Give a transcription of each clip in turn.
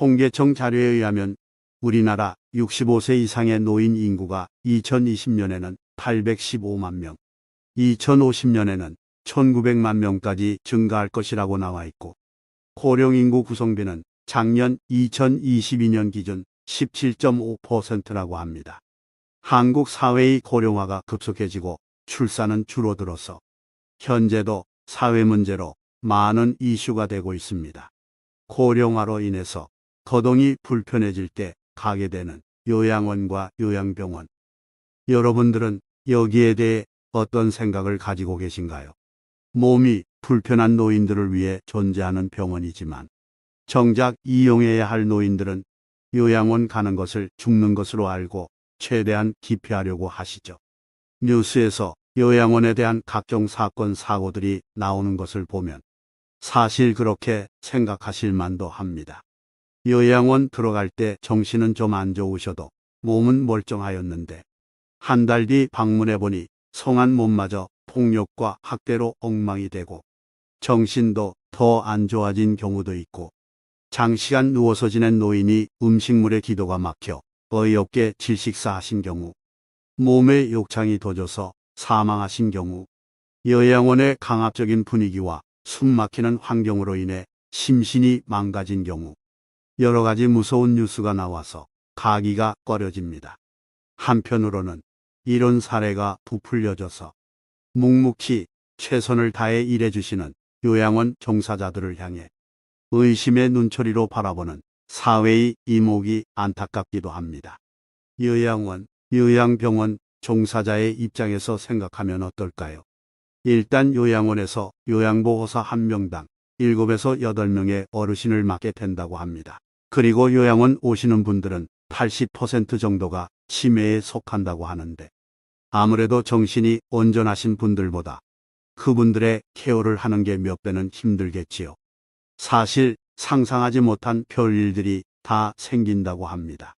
통계청 자료에 의하면 우리나라 65세 이상의 노인 인구가 2020년에는 815만 명, 2050년에는 1900만 명까지 증가할 것이라고 나와 있고 고령 인구 구성비는 작년 2022년 기준 17.5%라고 합니다. 한국 사회의 고령화가 급속해지고 출산은 줄어들어서 현재도 사회 문제로 많은 이슈가 되고 있습니다. 고령화로 인해서 거동이 불편해질 때 가게 되는 요양원과 요양병원. 여러분들은 여기에 대해 어떤 생각을 가지고 계신가요? 몸이 불편한 노인들을 위해 존재하는 병원이지만 정작 이용해야 할 노인들은 요양원 가는 것을 죽는 것으로 알고 최대한 기피하려고 하시죠. 뉴스에서 요양원에 대한 각종 사건, 사고들이 나오는 것을 보면 사실 그렇게 생각하실 만도 합니다. 요양원 들어갈 때 정신은 좀 안 좋으셔도 몸은 멀쩡하였는데 한 달 뒤 방문해 보니 성한 몸마저 폭력과 학대로 엉망이 되고 정신도 더 안 좋아진 경우도 있고 장시간 누워서 지낸 노인이 음식물에 기도가 막혀 어이없게 질식사하신 경우 몸에 욕창이 도져서 사망하신 경우 요양원의 강압적인 분위기와 숨막히는 환경으로 인해 심신이 망가진 경우 여러 가지 무서운 뉴스가 나와서 가기가 꺼려집니다. 한편으로는 이런 사례가 부풀려져서 묵묵히 최선을 다해 일해주시는 요양원 종사자들을 향해 의심의 눈초리로 바라보는 사회의 이목이 안타깝기도 합니다. 요양원, 요양병원 종사자의 입장에서 생각하면 어떨까요? 일단 요양원에서 요양보호사 한 명당 7에서 8명의 어르신을 맡게 된다고 합니다. 그리고 요양원 오시는 분들은 80% 정도가 치매에 속한다고 하는데 아무래도 정신이 온전하신 분들보다 그분들의 케어를 하는 게 몇 배는 힘들겠지요. 사실 상상하지 못한 별일들이 다 생긴다고 합니다.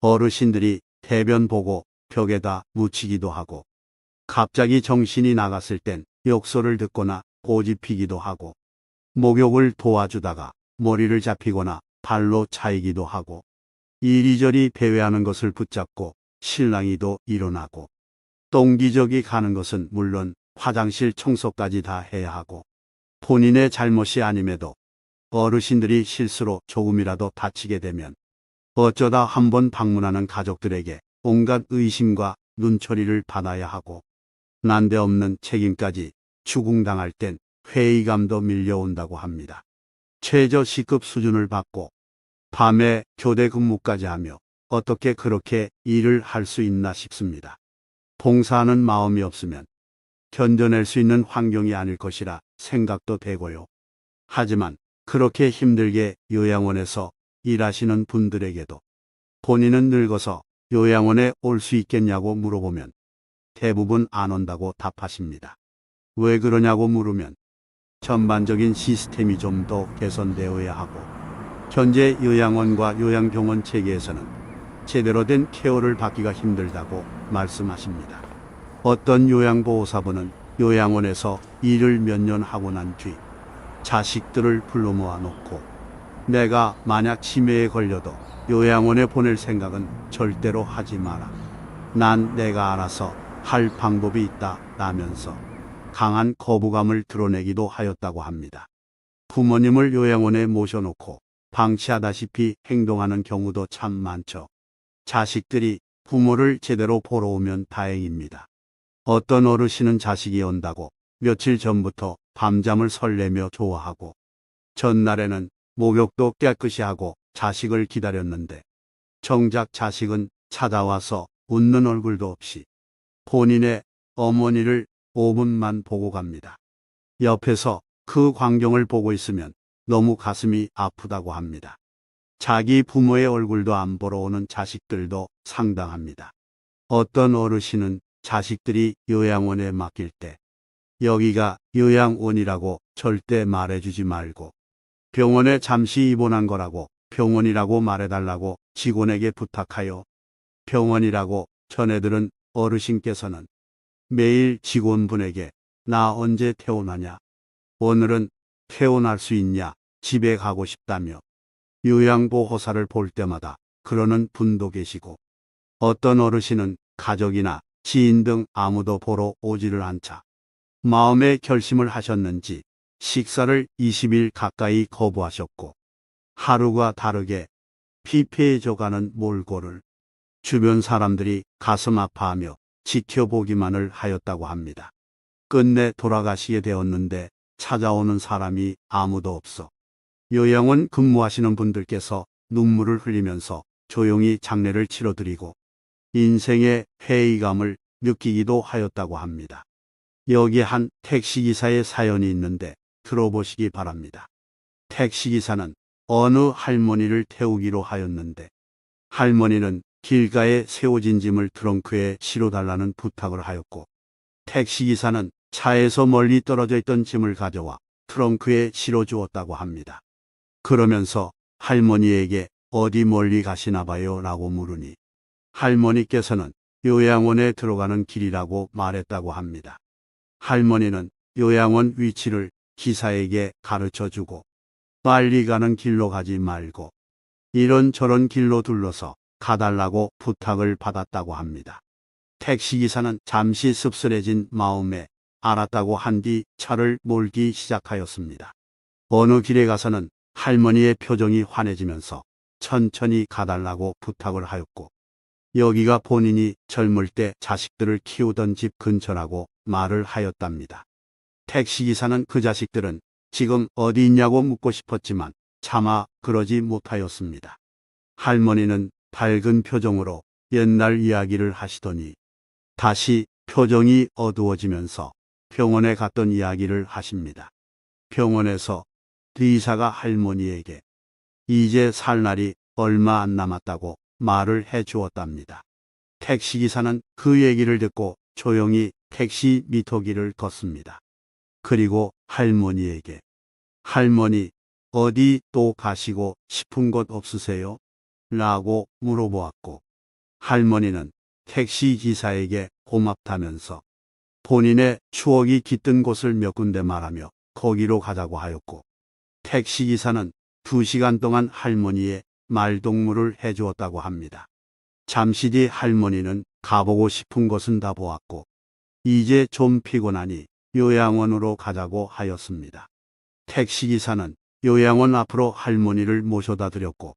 어르신들이 대변 보고 벽에다 묻히기도 하고 갑자기 정신이 나갔을 땐 욕설을 듣거나 고집피기도 하고 목욕을 도와주다가 머리를 잡히거나 발로 차이기도 하고 이리저리 배회하는 것을 붙잡고 실랑이도 일어나고 똥기저귀 가는 것은 물론 화장실 청소까지 다 해야 하고 본인의 잘못이 아님에도 어르신들이 실수로 조금이라도 다치게 되면 어쩌다 한 번 방문하는 가족들에게 온갖 의심과 눈초리를 받아야 하고 난데없는 책임까지 추궁당할 땐 회의감도 밀려온다고 합니다. 최저 시급 수준을 받고 밤에 교대 근무까지 하며 어떻게 그렇게 일을 할 수 있나 싶습니다. 봉사하는 마음이 없으면 견뎌낼 수 있는 환경이 아닐 것이라 생각도 되고요. 하지만 그렇게 힘들게 요양원에서 일하시는 분들에게도 본인은 늙어서 요양원에 올 수 있겠냐고 물어보면 대부분 안 온다고 답하십니다. 왜 그러냐고 물으면 전반적인 시스템이 좀 더 개선되어야 하고 현재 요양원과 요양병원 체계에서는 제대로 된 케어를 받기가 힘들다고 말씀하십니다. 어떤 요양보호사분은 요양원에서 일을 몇 년 하고 난 뒤 자식들을 불러 모아 놓고 내가 만약 치매에 걸려도 요양원에 보낼 생각은 절대로 하지 마라. 난 내가 알아서 할 방법이 있다 라면서 강한 거부감을 드러내기도 하였다고 합니다. 부모님을 요양원에 모셔놓고 방치하다시피 행동하는 경우도 참 많죠. 자식들이 부모를 제대로 보러 오면 다행입니다. 어떤 어르신은 자식이 온다고 며칠 전부터 밤잠을 설레며 좋아하고 전날에는 목욕도 깨끗이 하고 자식을 기다렸는데 정작 자식은 찾아와서 웃는 얼굴도 없이 본인의 어머니를 5분만 보고 갑니다. 옆에서 그 광경을 보고 있으면 너무 가슴이 아프다고 합니다. 자기 부모의 얼굴도 안 보러 오는 자식들도 상당합니다. 어떤 어르신은 자식들이 요양원에 맡길 때 여기가 요양원이라고 절대 말해주지 말고 병원에 잠시 입원한 거라고 병원이라고 말해달라고 직원에게 부탁하여 병원이라고 전해들은 어르신께서는 매일 직원분에게 나 언제 퇴원하냐? 오늘은 퇴원할 수 있냐? 집에 가고 싶다며. 요양보호사를 볼 때마다 그러는 분도 계시고. 어떤 어르신은 가족이나 지인 등 아무도 보러 오지를 않자. 마음의 결심을 하셨는지 식사를 20일 가까이 거부하셨고. 하루가 다르게 피폐해져가는 몰골을 주변 사람들이 가슴 아파하며 지켜보기만을 하였다고 합니다. 끝내 돌아가시게 되었는데 찾아오는 사람이 아무도 없어 요양원 근무하시는 분들께서 눈물을 흘리면서 조용히 장례를 치러드리고 인생의 회의감을 느끼기도 하였다고 합니다. 여기 한 택시기사의 사연이 있는데 들어보시기 바랍니다. 택시기사는 어느 할머니를 태우기로 하였는데 할머니는 길가에 세워진 짐을 트렁크에 실어달라는 부탁을 하였고 택시기사는 차에서 멀리 떨어져 있던 짐을 가져와 트렁크에 실어주었다고 합니다. 그러면서 할머니에게 어디 멀리 가시나 봐요 라고 물으니 할머니께서는 요양원에 들어가는 길이라고 말했다고 합니다. 할머니는 요양원 위치를 기사에게 가르쳐 주고 빨리 가는 길로 가지 말고 이런저런 길로 둘러서 가달라고 부탁을 받았다고 합니다. 택시기사는 잠시 씁쓸해진 마음에 알았다고 한 뒤 차를 몰기 시작하였습니다. 어느 길에 가서는 할머니의 표정이 환해지면서 천천히 가달라고 부탁을 하였고 여기가 본인이 젊을 때 자식들을 키우던 집 근처라고 말을 하였답니다. 택시기사는 그 자식들은 지금 어디 있냐고 묻고 싶었지만 차마 그러지 못하였습니다. 할머니는 밝은 표정으로 옛날 이야기를 하시더니 다시 표정이 어두워지면서 병원에 갔던 이야기를 하십니다. 병원에서 의사가 할머니에게 이제 살 날이 얼마 안 남았다고 말을 해 주었답니다. 택시기사는 그 얘기를 듣고 조용히 택시 미터기를 껐습니다. 그리고 할머니에게 할머니 어디 또 가시고 싶은 곳 없으세요? 라고 물어보았고 할머니는 택시 기사에게 고맙다면서 본인의 추억이 깃든 곳을 몇 군데 말하며 거기로 가자고 하였고 택시 기사는 두 시간 동안 할머니의 말동무를 해주었다고 합니다. 잠시 뒤 할머니는 가보고 싶은 곳은 다 보았고 이제 좀 피곤하니 요양원으로 가자고 하였습니다. 택시기사는 요양원 앞으로 할머니를 모셔다 드렸고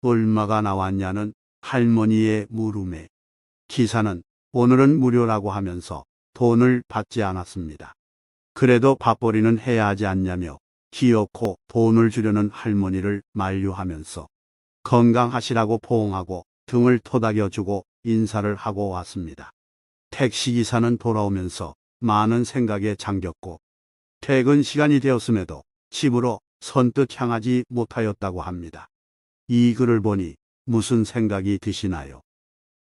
얼마가 나왔냐는 할머니의 물음에 기사는 오늘은 무료라고 하면서 돈을 받지 않았습니다. 그래도 밥벌이는 해야 하지 않냐며 기어코 돈을 주려는 할머니를 만류하면서 건강하시라고 포옹하고 등을 토닥여주고 인사를 하고 왔습니다. 택시기사는 돌아오면서 많은 생각에 잠겼고 퇴근 시간이 되었음에도 집으로 선뜻 향하지 못하였다고 합니다. 이 글을 보니 무슨 생각이 드시나요?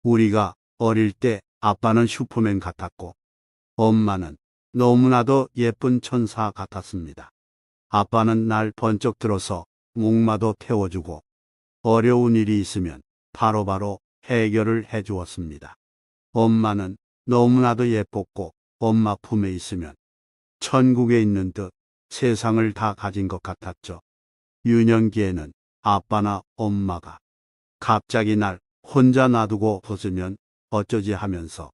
우리가 어릴 때 아빠는 슈퍼맨 같았고 엄마는 너무나도 예쁜 천사 같았습니다. 아빠는 날 번쩍 들어서 목마도 태워주고 어려운 일이 있으면 바로바로 해결을 해 주었습니다. 엄마는 너무나도 예뻤고 엄마 품에 있으면 천국에 있는 듯 세상을 다 가진 것 같았죠. 유년기에는 아빠나 엄마가 갑자기 날 혼자 놔두고 벗으면 어쩌지 하면서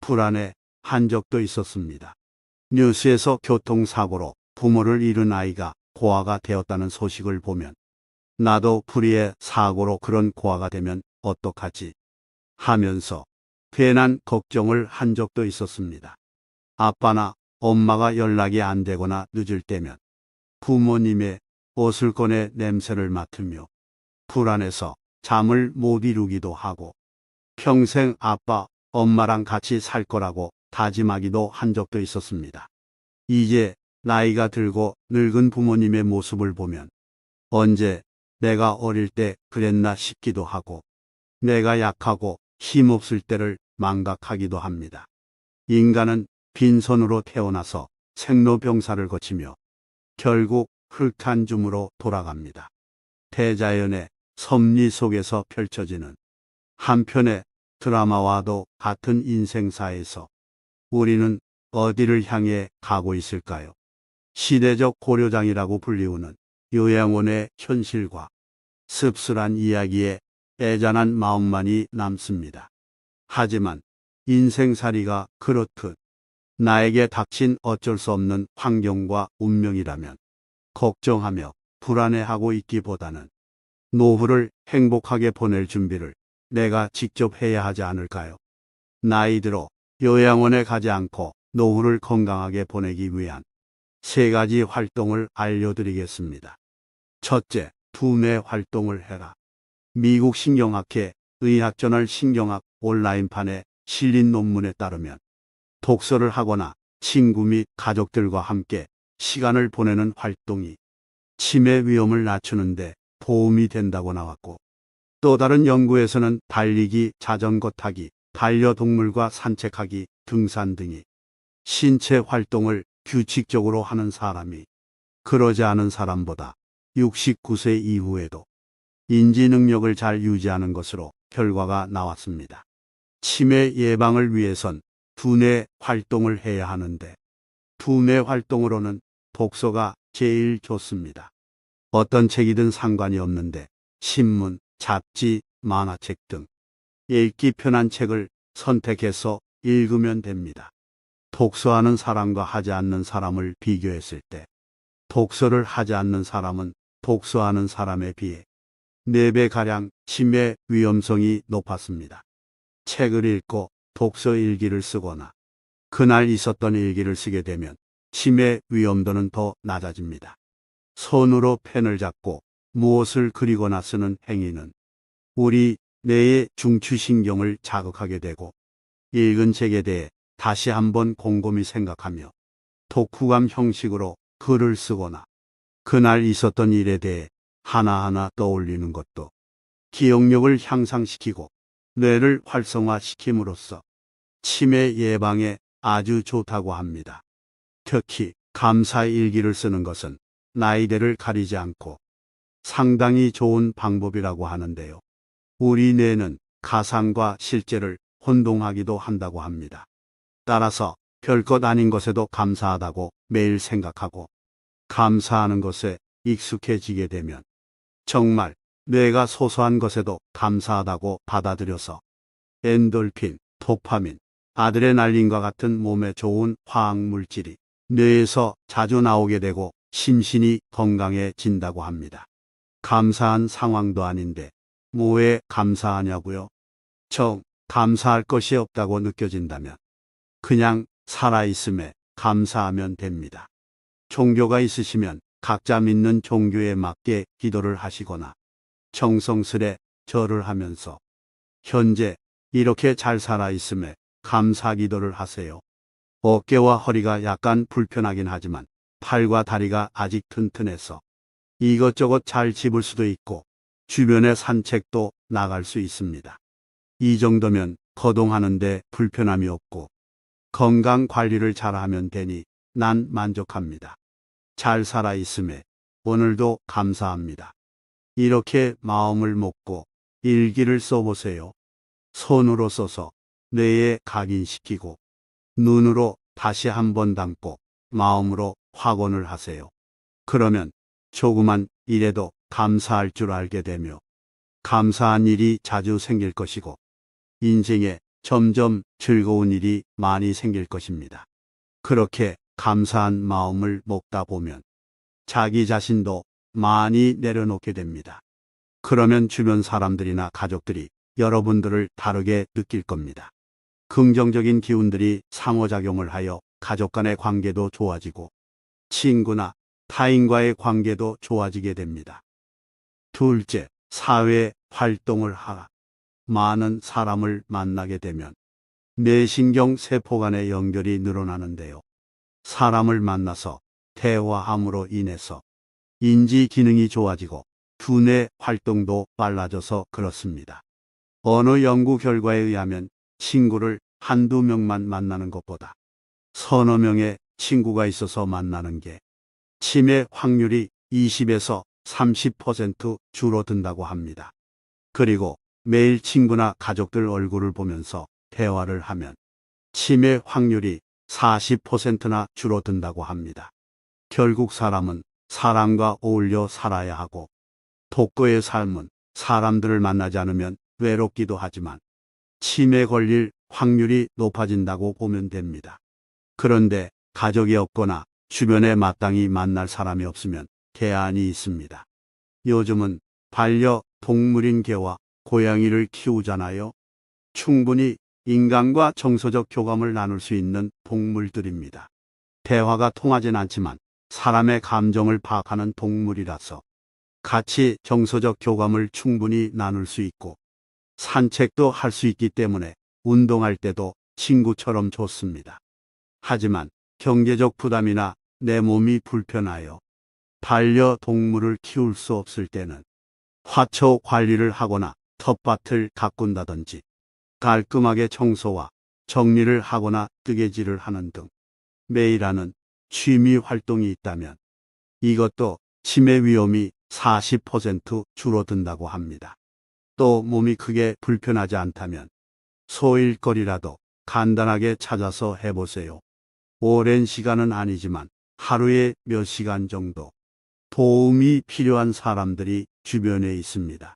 불안해 한 적도 있었습니다. 뉴스에서 교통사고로 부모를 잃은 아이가 고아가 되었다는 소식을 보면 나도 불의의 사고로 그런 고아가 되면 어떡하지 하면서 괜한 걱정을 한 적도 있었습니다. 아빠나 엄마가 연락이 안 되거나 늦을 때면 부모님의 옷을 꺼내 냄새를 맡으며 불안해서 잠을 못 이루기도 하고 평생 아빠, 엄마랑 같이 살 거라고 다짐하기도 한 적도 있었습니다. 이제 나이가 들고 늙은 부모님의 모습을 보면 언제 내가 어릴 때 그랬나 싶기도 하고 내가 약하고 힘없을 때를 망각하기도 합니다. 인간은 빈손으로 태어나서 생로병사를 거치며 결국 흙한 줌으로 돌아갑니다. 대자연의 섭리 속에서 펼쳐지는 한편의 드라마와도 같은 인생사에서 우리는 어디를 향해 가고 있을까요? 시대적 고려장이라고 불리우는 요양원의 현실과 씁쓸한 이야기에 애잔한 마음만이 남습니다. 하지만 인생살이가 그렇듯 나에게 닥친 어쩔 수 없는 환경과 운명이라면 걱정하며 불안해하고 있기보다는 노후를 행복하게 보낼 준비를 내가 직접 해야 하지 않을까요? 나이 들어 요양원에 가지 않고 노후를 건강하게 보내기 위한 세 가지 활동을 알려드리겠습니다. 첫째, 두뇌 활동을 해라. 미국 신경학회 의학저널 신경학 온라인판에 실린 논문에 따르면 독서를 하거나 친구 및 가족들과 함께 시간을 보내는 활동이 치매 위험을 낮추는데 도움이 된다고 나왔고 또 다른 연구에서는 달리기, 자전거 타기, 반려동물과 산책하기, 등산 등이 신체 활동을 규칙적으로 하는 사람이 그러지 않은 사람보다 69세 이후에도 인지 능력을 잘 유지하는 것으로 결과가 나왔습니다. 치매 예방을 위해선 두뇌 활동을 해야 하는데 두뇌 활동으로는 독서가 제일 좋습니다. 어떤 책이든 상관이 없는데 신문, 잡지, 만화책 등 읽기 편한 책을 선택해서 읽으면 됩니다. 독서하는 사람과 하지 않는 사람을 비교했을 때 독서를 하지 않는 사람은 독서하는 사람에 비해 4배가량 치매 위험성이 높았습니다. 책을 읽고 독서 일기를 쓰거나 그날 있었던 일기를 쓰게 되면 치매 위험도는 더 낮아집니다. 손으로 펜을 잡고 무엇을 그리거나 쓰는 행위는 우리 뇌의 중추신경을 자극하게 되고 읽은 책에 대해 다시 한번 곰곰이 생각하며 독후감 형식으로 글을 쓰거나 그날 있었던 일에 대해 하나하나 떠올리는 것도 기억력을 향상시키고 뇌를 활성화시킴으로써 치매 예방에 아주 좋다고 합니다. 특히 감사 일기를 쓰는 것은 나이대를 가리지 않고 상당히 좋은 방법이라고 하는데요. 우리 뇌는 가상과 실제를 혼동하기도 한다고 합니다. 따라서 별것 아닌 것에도 감사하다고 매일 생각하고 감사하는 것에 익숙해지게 되면 정말 뇌가 소소한 것에도 감사하다고 받아들여서 엔돌핀, 도파민, 아드레날린과 같은 몸에 좋은 화학 물질이 뇌에서 자주 나오게 되고 심신이 건강해진다고 합니다. 감사한 상황도 아닌데 뭐에 감사하냐고요? 정 감사할 것이 없다고 느껴진다면 그냥 살아있음에 감사하면 됩니다. 종교가 있으시면 각자 믿는 종교에 맞게 기도를 하시거나 정성스레 절을 하면서 현재 이렇게 잘 살아있음에 감사 기도를 하세요. 어깨와 허리가 약간 불편하긴 하지만 팔과 다리가 아직 튼튼해서 이것저것 잘 집을 수도 있고 주변에 산책도 나갈 수 있습니다. 이 정도면 거동하는데 불편함이 없고 건강 관리를 잘하면 되니 난 만족합니다. 잘 살아 있음에 오늘도 감사합니다. 이렇게 마음을 먹고 일기를 써보세요. 손으로 써서 뇌에 각인시키고 눈으로 다시 한번 담고 마음으로 확언을 하세요. 그러면 조그만 일에도 감사할 줄 알게 되며 감사한 일이 자주 생길 것이고 인생에 점점 즐거운 일이 많이 생길 것입니다. 그렇게 감사한 마음을 먹다 보면 자기 자신도 많이 내려놓게 됩니다. 그러면 주변 사람들이나 가족들이 여러분들을 다르게 느낄 겁니다. 긍정적인 기운들이 상호작용을 하여 가족 간의 관계도 좋아지고 친구나 타인과의 관계도 좋아지게 됩니다. 둘째, 사회 활동을 하라. 많은 사람을 만나게 되면 뇌신경 세포 간의 연결이 늘어나는데요. 사람을 만나서 대화함으로 인해서 인지 기능이 좋아지고 두뇌 활동도 빨라져서 그렇습니다. 어느 연구 결과에 의하면 친구를 한두 명만 만나는 것보다 서너 명의 친구가 있어서 만나는 게 치매 확률이 20에서 30% 줄어든다고 합니다. 그리고 매일 친구나 가족들 얼굴을 보면서 대화를 하면 치매 확률이 40%나 줄어든다고 합니다. 결국 사람은 사람과 어울려 살아야 하고 독거의 삶은 사람들을 만나지 않으면 외롭기도 하지만 치매 걸릴 확률이 높아진다고 보면 됩니다. 그런데 가족이 없거나 주변에 마땅히 만날 사람이 없으면 대안이 있습니다. 요즘은 반려 동물인 개와 고양이를 키우잖아요. 충분히 인간과 정서적 교감을 나눌 수 있는 동물들입니다. 대화가 통하진 않지만 사람의 감정을 파악하는 동물이라서 같이 정서적 교감을 충분히 나눌 수 있고 산책도 할 수 있기 때문에 운동할 때도 친구처럼 좋습니다. 하지만 경제적 부담이나 내 몸이 불편하여 반려동물을 키울 수 없을 때는 화초 관리를 하거나 텃밭을 가꾼다든지 깔끔하게 청소와 정리를 하거나 뜨개질을 하는 등 매일 하는 취미 활동이 있다면 이것도 치매 위험이 40% 줄어든다고 합니다. 또 몸이 크게 불편하지 않다면 소일거리라도 간단하게 찾아서 해보세요. 오랜 시간은 아니지만 하루에 몇 시간 정도 도움이 필요한 사람들이 주변에 있습니다.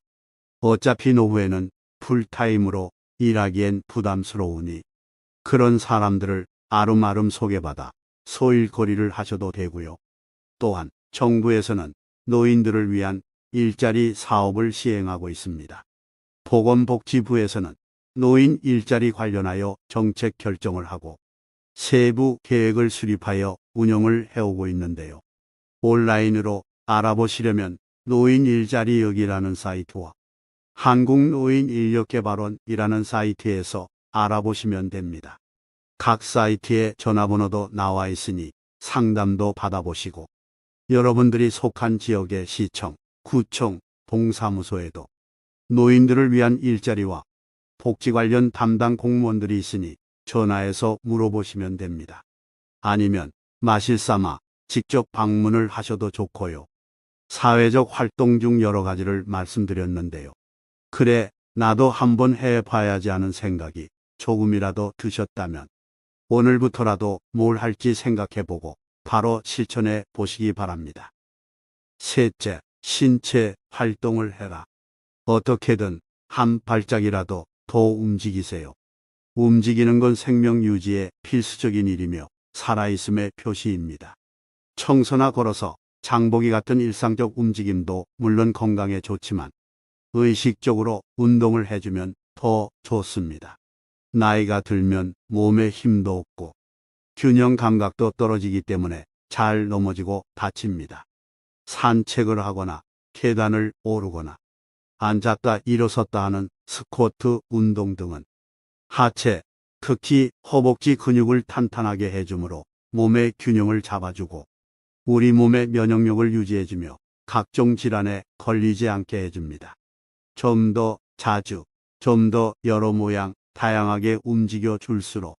어차피 노후에는 풀타임으로 일하기엔 부담스러우니 그런 사람들을 아름아름 소개받아 소일거리를 하셔도 되고요. 또한 정부에서는 노인들을 위한 일자리 사업을 시행하고 있습니다. 보건복지부에서는 노인 일자리 관련하여 정책 결정을 하고 세부 계획을 수립하여 운영을 해오고 있는데요. 온라인으로 알아보시려면 노인 일자리 여기라는 사이트와 한국노인인력개발원이라는 사이트에서 알아보시면 됩니다. 각 사이트에 전화번호도 나와 있으니 상담도 받아보시고 여러분들이 속한 지역의 시청, 구청, 동사무소에도 노인들을 위한 일자리와 복지 관련 담당 공무원들이 있으니 전화해서 물어보시면 됩니다. 아니면 마실 삼아 직접 방문을 하셔도 좋고요. 사회적 활동 중 여러 가지를 말씀드렸는데요. 그래, 나도 한번 해봐야지 하는 생각이 조금이라도 드셨다면 오늘부터라도 뭘 할지 생각해보고 바로 실천해 보시기 바랍니다. 셋째, 신체 활동을 해라. 어떻게든 한 발짝이라도 더 움직이세요. 움직이는 건 생명 유지에 필수적인 일이며 살아있음의 표시입니다. 청소나 걸어서 장보기 같은 일상적 움직임도 물론 건강에 좋지만 의식적으로 운동을 해주면 더 좋습니다. 나이가 들면 몸에 힘도 없고 균형 감각도 떨어지기 때문에 잘 넘어지고 다칩니다. 산책을 하거나 계단을 오르거나 앉았다 일어섰다 하는 스쿼트 운동 등은 하체, 특히 허벅지 근육을 탄탄하게 해주므로 몸의 균형을 잡아주고 우리 몸의 면역력을 유지해주며 각종 질환에 걸리지 않게 해줍니다. 좀 더 자주, 좀 더 여러 모양 다양하게 움직여 줄수록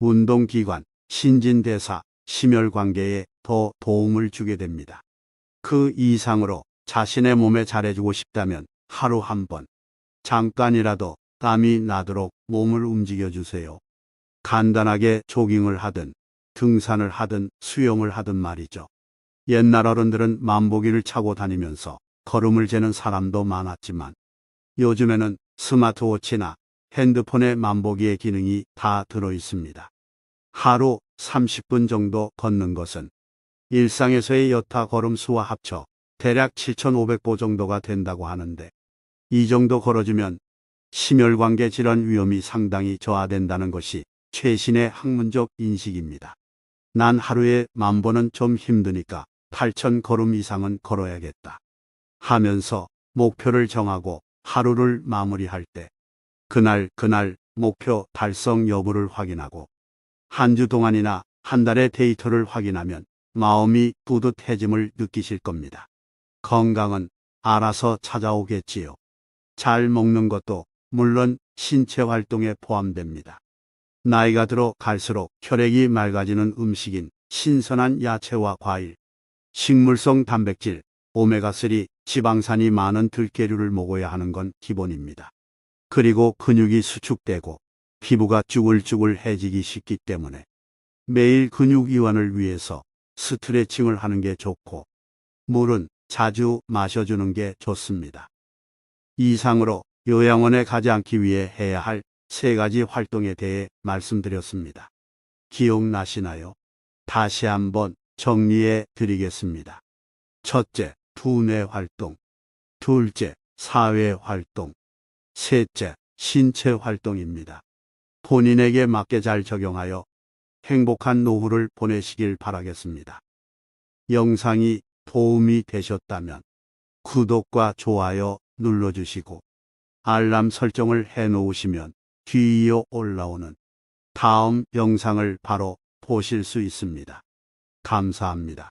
운동기관, 신진대사, 심혈관계에 더 도움을 주게 됩니다. 그 이상으로 자신의 몸에 잘해주고 싶다면 하루 한 번, 잠깐이라도 땀이 나도록 몸을 움직여 주세요. 간단하게 조깅을 하든, 등산을 하든, 수영을 하든 말이죠. 옛날 어른들은 만보기를 차고 다니면서 걸음을 재는 사람도 많았지만, 요즘에는 스마트워치나 핸드폰에 만보기의 기능이 다 들어 있습니다. 하루 30분 정도 걷는 것은 일상에서의 여타 걸음 수와 합쳐 대략 7,500보 정도가 된다고 하는데 이 정도 걸어주면 심혈관계 질환 위험이 상당히 저하된다는 것이 최신의 학문적 인식입니다. 난 하루에 만 보는 좀 힘드니까 8천 걸음 이상은 걸어야겠다. 하면서 목표를 정하고 하루를 마무리할 때 그날 그날 목표 달성 여부를 확인하고 한 주 동안이나 한 달의 데이터를 확인하면 마음이 뿌듯해짐을 느끼실 겁니다. 건강은 알아서 찾아오겠지요. 잘 먹는 것도 물론 신체 활동에 포함됩니다. 나이가 들어 갈수록 혈액이 맑아지는 음식인 신선한 야채와 과일, 식물성 단백질, 오메가3 지방산이 많은 들깨류를 먹어야 하는 건 기본입니다. 그리고 근육이 수축되고 피부가 쭈글쭈글해지기 쉽기 때문에 매일 근육 이완을 위해서 스트레칭을 하는 게 좋고 물은 자주 마셔주는 게 좋습니다. 이상으로 요양원에 가지 않기 위해 해야 할 세 가지 활동에 대해 말씀드렸습니다. 기억나시나요? 다시 한번 정리해 드리겠습니다. 첫째, 두뇌 활동. 둘째, 사회 활동. 셋째, 신체 활동입니다. 본인에게 맞게 잘 적용하여 행복한 노후를 보내시길 바라겠습니다. 영상이 도움이 되셨다면 구독과 좋아요 눌러주시고 알람 설정을 해 놓으시면 뒤이어 올라오는 다음 영상을 바로 보실 수 있습니다. 감사합니다.